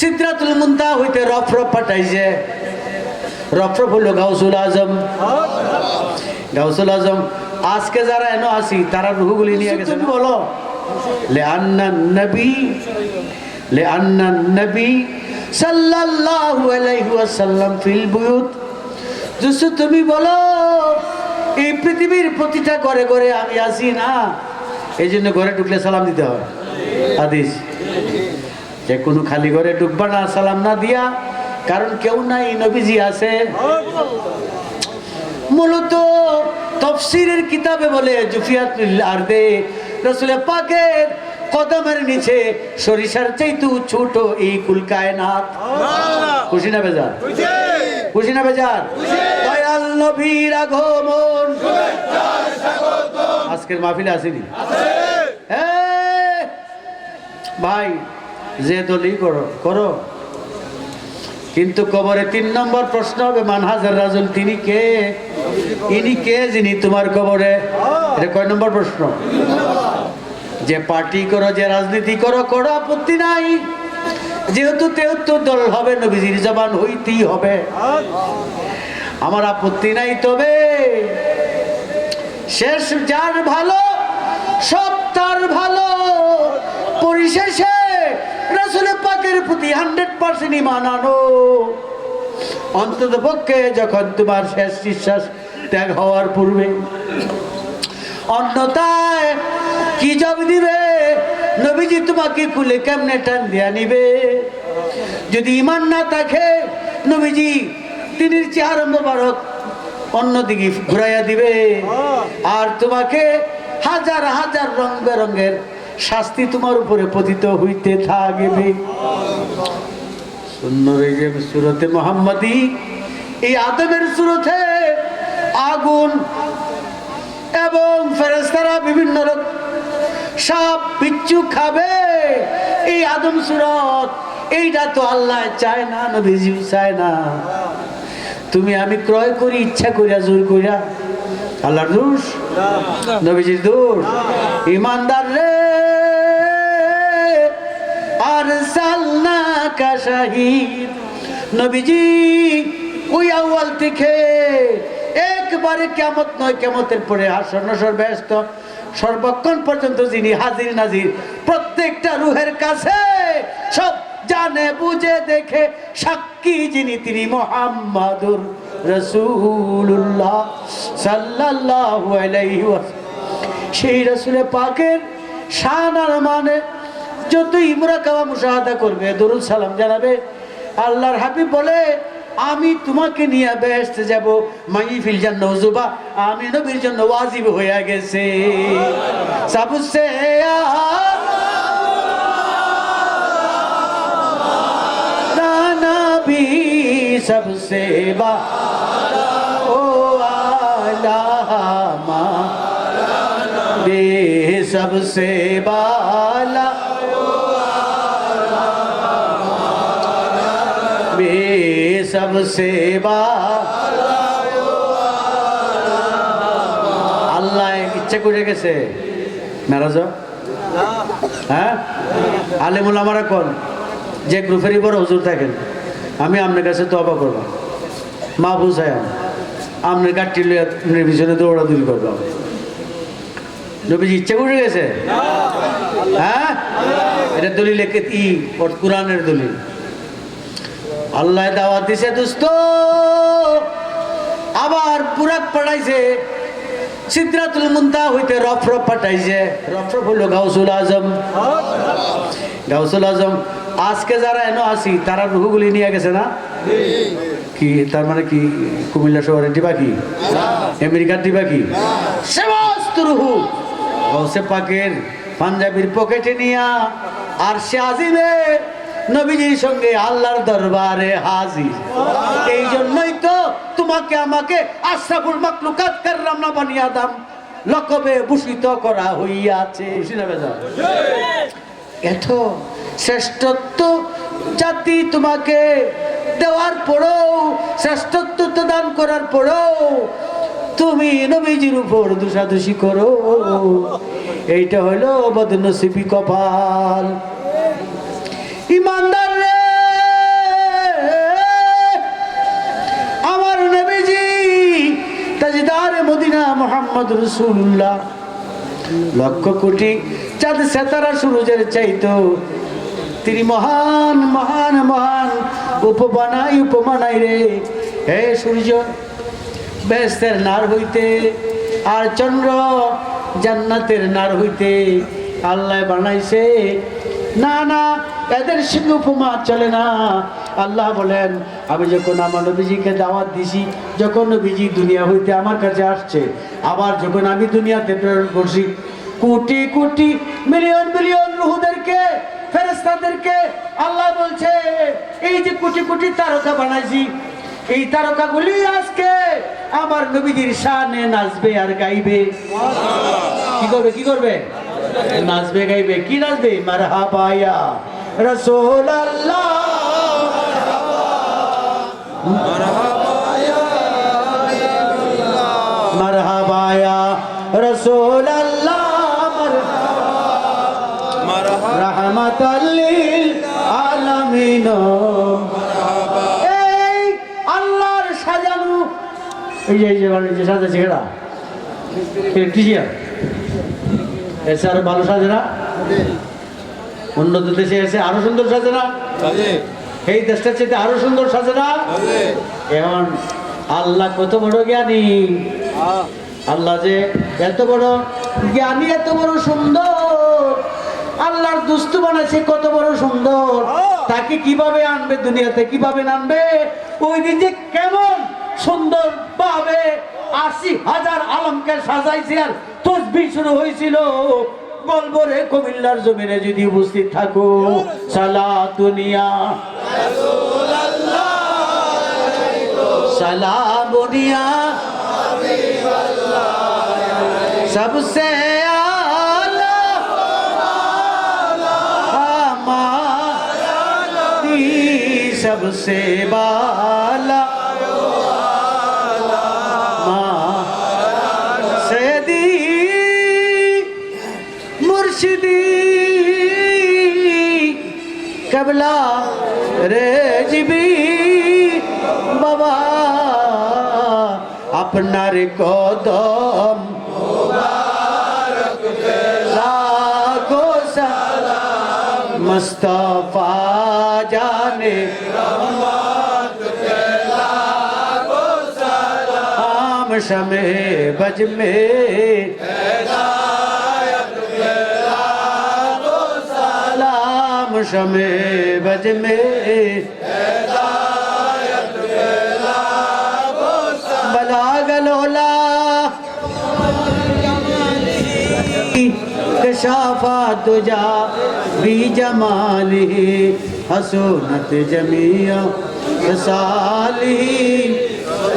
সিদ্ধাতুল মুন্তা হইতে রফ রফ পাঠাইছে। রফ রফ হইল গাউসুল আজম। গাউসুল আজম আজকে যারা এনো আসি তারা রুহগুলি নিয়ে গেছে। তুমি বলো। লে আন্না নবী লে আন্না নবী সাল্লাল্লাহু আলাইহি ওয়াসাল্লাম ফিল বুয়ুত। যুসু তুমি বলো এই পৃথিবীর প্রতিটা ঘরে ঘরে আমি আসি না? এই জন্য ঘরে ঢুকলে সালাম দিতে হয় আদিস যে কোনো খালি ঘরে ঢুকবা না সালাম না দিয়া কারণ কেউ নাই নবীজি আছে। মূলত তফসিরের কিতাবে বলে জুফিয়াতুল আরদে রসুলের পাকের কদমের নিচে সরিষার চাইতু ছোট এই কুল কায়নাত। খুশি না বেজার? খুশি। না বেজার? দয়াল নবীর আগমন। আজকের মাহফিলে আসেনি? ভাই যে দলই করো করো। কিন্তু কবরে তিন নম্বর প্রশ্ন হবে মানহাজার রাজুল, তিনি কে? ইনি কে যিনি তোমার কবরে? এটা কয় নম্বর প্রশ্ন। যে পার্টি করো, যে রাজনীতি করো করো আপত্তি নাই। যেহেতু তেহত্তর দল হবে, নবীজির জবান হইতেই হবে। আমার আপত্তি নাই তবে, শেষ যার ভালো, সব তার ভালো, পরিশেষে রাসুলের প্রতি হান্ড্রেড পার্সেন্ট ইমান আনো। অন্তত পক্ষে যখন তোমার শেষ নিঃশ্বাস ত্যাগ হওয়ার পূর্বে। অন্যতায় কি জব দিবে? নবীজি তোমাকে কুলে কেমনে টান দিয়া নিবে? যদি ইমান না থাকে নবীজি তিনি চেহারা মোবারক অন্যদিকে ঘুরাইয়া দিবে। আর তোমাকে হাজার হাজার রং বেরঙের শাস্তি তোমার উপরে পতিত হইতে থাকবে। সুরতে মোহাম্মদী। এই আদমের সুরতে আগুন এবং ফেরেস্তারা বিভিন্ন পিচ্ছু খাবে। এই আদম সুরত এইটা তো আল্লাহ চায় না নবীজি চায় না। তুমি আমি ক্রয় করি ইচ্ছা করিয়া জোর করিয়া। আল্লাহর দোষ? নবীজির দোষ? ইমানদার রে ওই একবারে নয় পরে ব্যস্ত সর্বক্ষণ পর্যন্ত যিনি হাজির নাজির, প্রত্যেকটা রুহের কাছে সব জানে, বুঝে, দেখে সাক্ষী যিনি, তিনি মোহাম্মদুর ওয়াসাল্লাম সেই রসুলে পাকের শান আর মানে যতই মুরাকাবা মুশাহাদা করবে দরুদ সালাম জানাবে আল্লাহর হাবিব বলে আমি তোমাকে নিয়ে বেহেশতে যাব মাইফিল জান্ন জুবা আমি নবীর জন্য ওয়াজিব হয়ে গেছে সাবুসে নবী सबसे बा ओ आलामा बे सबसे बाला सबसे बा আল্লাহ ইচ্ছে করে গেছে মেরাজ হ্যাঁ আলেমুল আমারা কোন যে গ্রুপেরই বড় হুজুর থাকেন আমি আপনার কাছে তো অবাক করবো মা বুঝাই আপনার গাঠটি লইয়া পিছনে দৌড়াদৌড়ি করবো নবীজি ইচ্ছে করে গেছে হ্যাঁ এটা দলিল একে ই ওর কোরআনের দলিল আল্লাহ দাওয়াত দিছে, দোস্ত। আবার পুরাক পাঠাইছে। সিদ্ধাতুল মুন্তা হইতে রফ রফ পাঠাইছে। রফ রফ হইল গাউসুল আজম। গাউসুল আজম, আজকে যারা এনো আসি তারা রুহুগুলি নিয়ে গেছে না? কি, তার মানে কি, কুমিল্লা শহরের দিবা কি? আমেরিকার দিবা কি? সমস্ত রুহু। গৌসে পাকের পাঞ্জাবির পকেটে নিয়া, আর সে আজিবে নবীজির সঙ্গে আল্লাহর দরবারে হাজির। এই জন্যই তো তোমাকে আমাকে আশরাফুল মাকলুকাত কাররাম না বানিয়া দাম লকবে ভূষিত করা হইয়াছে। এত শ্রেষ্ঠত্ব জাতি তোমাকে দেওয়ার পরেও শ্রেষ্ঠত্ব দান করার পরেও তুমি নবীজির উপর দোষাদোষি করো। এইটা হলো বদনসিবি কপাল ইমানদার রে মোহাম্মদ রসুল্লাহ। লক্ষ কোটি চাঁদ সেতারা সূরজের চাইতো। তিনি মহান মহান মহান উপবানাই উপমানাই রে। হে সূর্য বেস্তের নার হইতে আর চন্দ্র জান্নাতের নার হইতে আল্লাহ বানাইছে। না না, এদের সঙ্গে উপমা চলে না। আল্লাহ বলেন, আমি যখন আমার নবীজিকে দাওয়াত দিছি, যখন নবীজি দুনিয়া হইতে আমার কাছে আসছে আবার যখন আমি দুনিয়াতে প্রেরণ করছি, কোটি কোটি মিলিয়ন মিলিয়ন রুহুদেরকে ফেরেস্তাদেরকে আল্লাহ বলছে, এই যে কোটি কোটি তারকা বানাইছি, এই তারকাগুলি আজকে আমার নবীজির শানে নাচবে আর গাইবে। কি করবে কি করবে? নাচবে, গাইবে। কি নাচবে? মারহাবায়া রসোল আল্লাহ মারহাবায়া রসোল রহমতাল্লিল আলামিন। এই আল্লাহর সাজানো এই যে এই যে মানে যে সাজাচ্ছে এরা ইলেকট্রিশিয়ান এসে আরও ভালো সাজে না উন্নত দেশে এসে আরও সুন্দর সাজে না এই দেশটার চেয়ে আরও সুন্দর সাজে না এখন আল্লাহ কত বড় জ্ঞানী। আল্লাহ যে এত বড় জ্ঞানী, এত বড় সুন্দর। আল্লাহর দুস্তু বানাইছে, কত বড় সুন্দর। তাকে কীভাবে আনবে দুনিয়াতে, কীভাবে আনবে ওই দিন যে কেমন সুন্দর ভাবে আশি হাজার আলমকে সাজাইছে আর তসবি শুরু হয়েছিল। বলব রে কুমিল্লার জমিনে যদি উপস্থিত থাকো। সালা দুনিয়া। सलाम दिया सबसे सबसे बाला। सैदी। मुर्शिदी। कबला। रेजबी बाबा। আপনার কদম लाखो सलाम मुस्तफा जाने आम शमे बज में सलाम शमे बज में कशाफा तुझा भी जमाली हसूनत जमिया साल ही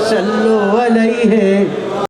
सल्लो अलैहि